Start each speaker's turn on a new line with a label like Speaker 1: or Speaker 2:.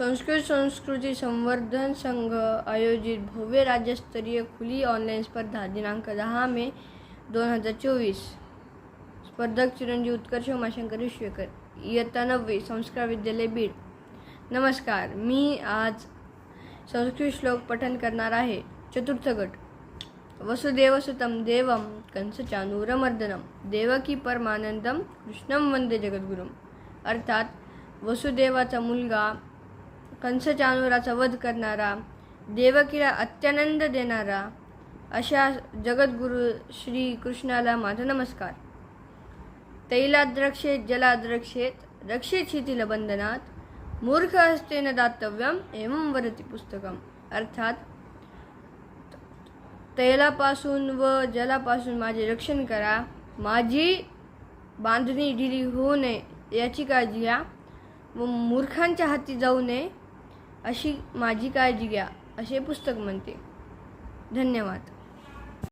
Speaker 1: संस्कृत संस्कृती संवर्धन संघ आयोजित भव्य राज्यस्तरीय खुली ऑनलाईन स्पर्धा दिनांक दहा मे दोन हजार चोवीस. स्पर्धक चिरंजीव उत्कर्ष उमाशंकर विश्वेकर इयत्ता नववी संस्कार विद्यालय बीड. नमस्कार मी आज संस्कृत श्लोक पठन करणार आहे. चतुर्थ गट. देवम कंसच्या कंसचानूरमर्दनं देवकी परमानंदम कृष्णम वंदे जगद्गुरुम. अर्थात वसुदेवाचा मुलगा कंस जानवराचा वध करणारा देवकीला अत्यानंद देणारा अशा जगद्गुरु श्री कृष्णाला माझा नमस्कार. तैलाद्रक्षेत जलाद्रक्षेत रक्षेत शिथिल बंधनात मूर्ख हस्तेन दातव्यम एवं वरती पुस्तकम. अर्थात तैलापासून व जलापासून माझे रक्षण करा. माझी बांधणी ढिली होऊ नये याची काळजी घ्या. व मूर्खांच्या हाती जाऊ नये. अशी माझी काळजी घ्या असे पुस्तक म्हणते. धन्यवाद.